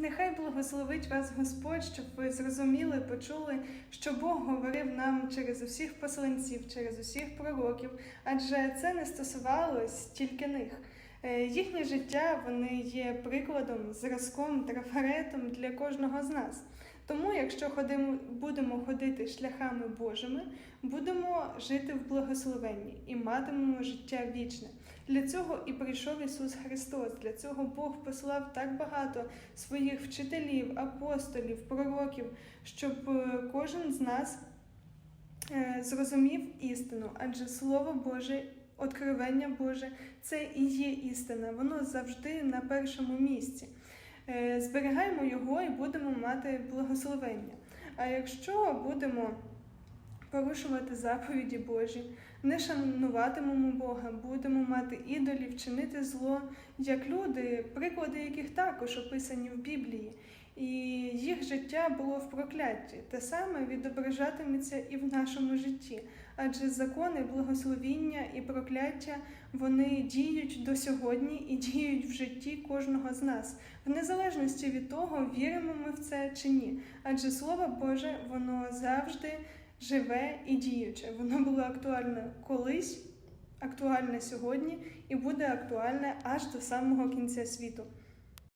Нехай благословить вас Господь, щоб ви зрозуміли, почули, що Бог говорив нам через усіх посланців, через усіх пророків, адже це не стосувалось тільки них. Е, Їхнє життя вони є прикладом, зразком, трафаретом для кожного з нас. Тому, якщо ходимо, будемо ходити шляхами Божими, будемо жити в благословенні і матимемо життя вічне. Для цього і прийшов Ісус Христос. Для цього Бог послав так багато своїх вчителів, апостолів, пророків, щоб е, кожен з нас е, зрозумів істину, адже Слово Боже, откровення Боже це і є істина. Воно завжди на першому місці. Е, Зберігаємо його і будемо мати благословення. А якщо будемо порушувати заповіді Божі, не шануватимемо Бога, будемо мати ідолів, чинити зло, як люди, приклади яких також описані в Біблії, і їх життя було в прокляття. Те саме відображатиметься і в нашому житті, адже закони, благословіння і прокляття вони діють до сьогодні і діють в житті кожного з нас, в незалежності від того, віримо ми в це чи ні. Адже Слово Боже, воно завжди живе і діюче. Воно було актуальне колись, актуальне сьогодні і буде актуальне аж до самого кінця світу.